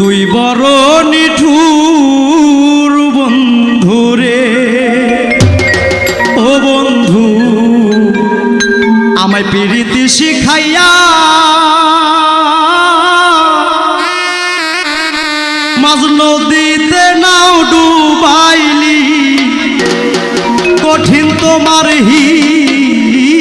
তুই বড় নিঠুর বন্ধুরে ও বন্ধু, আমায় পিরিতি শিখাইয়া মাঝ নদীতে নাও ডুবাইলি, কঠিন তোমার হিয়ারে।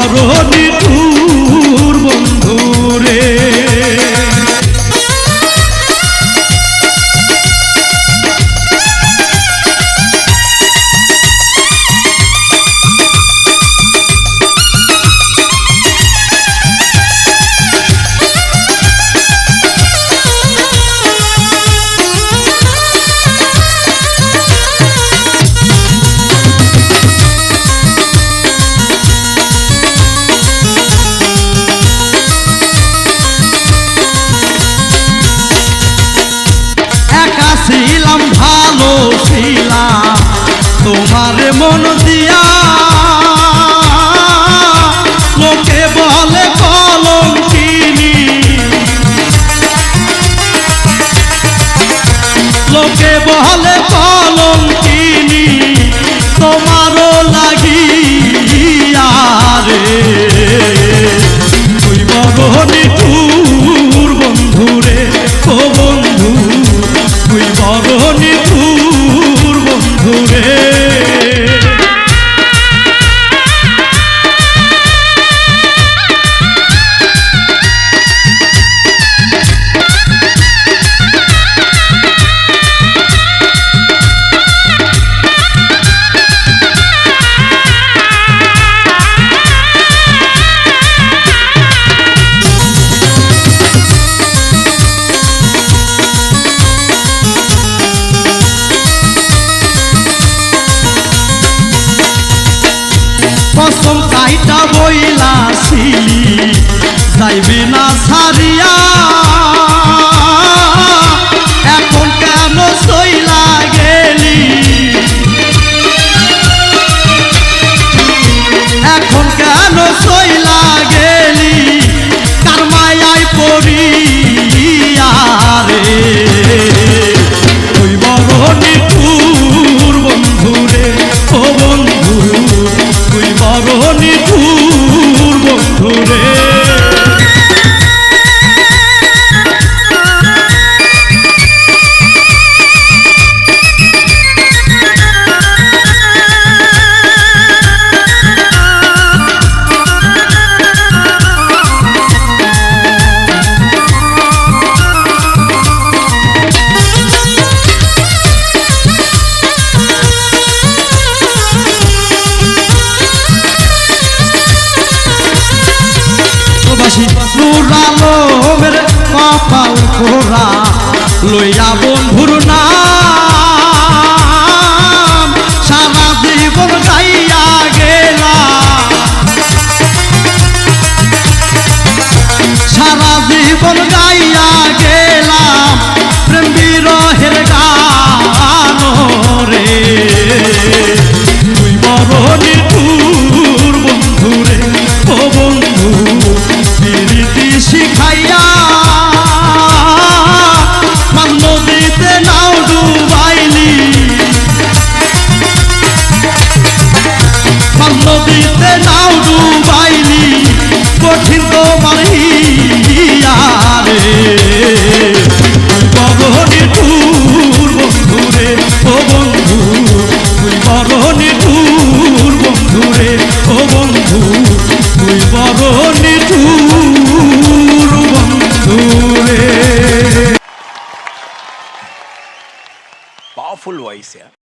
বড় নিঠুর বন্ধুরে ছিলাম ভালো ছিলাম তোমার মন দিয়া কাইটা বইলা ছিলি। যাইবি না ছাড়িয়া প্রবাসী নুরালো মেরে কপাল কোরা লইয়া বন্ধুর নাম নদীতে নাও ডুবাইলি, কঠিন তোমার হিয়ারে বড় নিঠুর বন্ধুরে, ও বন্ধু, তুই বড় নিঠুর বন্ধুরে, ও বন্ধু, তুই বড় নিঠুর বন্ধুরে। Voice, yeah.